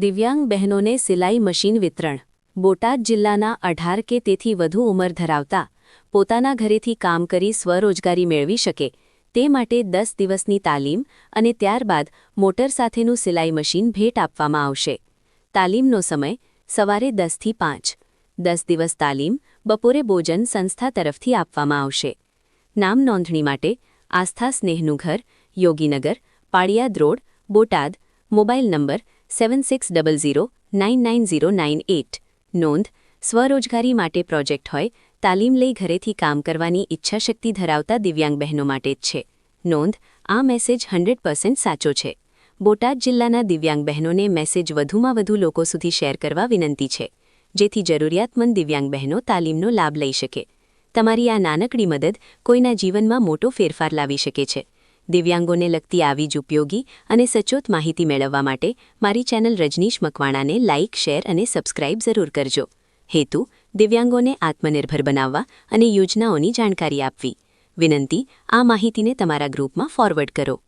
દિવ્યાંગ બહેનોને સિલાઈ મશીન વિતરણ. બોટાદ જિલ્લાના અઢાર કે તેથી વધુ ઉંમર ધરાવતા, પોતાના ઘરેથી કામ કરી સ્વરોજગારી મેળવી શકે, તે માટે દસ દિવસની તાલીમ અને ત્યારબાદ મોટર સાથેનું સિલાઈ મશીન ભેટ આપવામાં આવશે. તાલીમનો સમય સવારે દસથી પાંચ. દસ દિવસ તાલીમ બપોરે ભોજન સંસ્થા તરફથી આપવામાં આવશે. નામ નોંધણી માટે આસ્થા સ્નેહનું ઘર, Yoginagar Paliyad road Botad, mobile number seven six double zero nine nine zero nine eight નોંધ, સ્વરોજગારી માટે પ્રોજેક્ટ હોય, તાલીમ લઈ ઘરેથી કામ કરવાની ઈચ્છાશક્તિ ધરાવતા દિવ્યાંગ બહેનો માટે જ છે. નોંધ, આ મેસેજ હંડ્રેડ પર્સન્ટ સાચો છે. બોટાદ જિલ્લાના દિવ્યાંગ બહેનોને મેસેજ વધુમાં વધુ લોકો સુધી શેર કરવા વિનંતી છે. જેથી જરૂરિયાતમંદ દિવ્યાંગ બહેનો તાલીમનો લાભ લઈ શકે. તમારી આ નાનકડી મદદ કોઈના જીવનમાં મોટો ફેરફાર લાવી શકે છે. દિવ્યાંગોને લગતી આવી જ ઉપયોગી અને સચોટ માહિતી મેળવવા માટે મારી ચેનલ રજનીશ મકવાણાને લાઇક શેર અને સબસ્ક્રાઇબ જરૂર કરજો. હેતુ, દિવ્યાંગોને આત્મનિર્ભર બનાવવા અને યોજનાઓની જાણકારી આપવી. વિનંતી, આ માહિતીને તમારા ગ્રુપમાં ફોરવર્ડ કરો.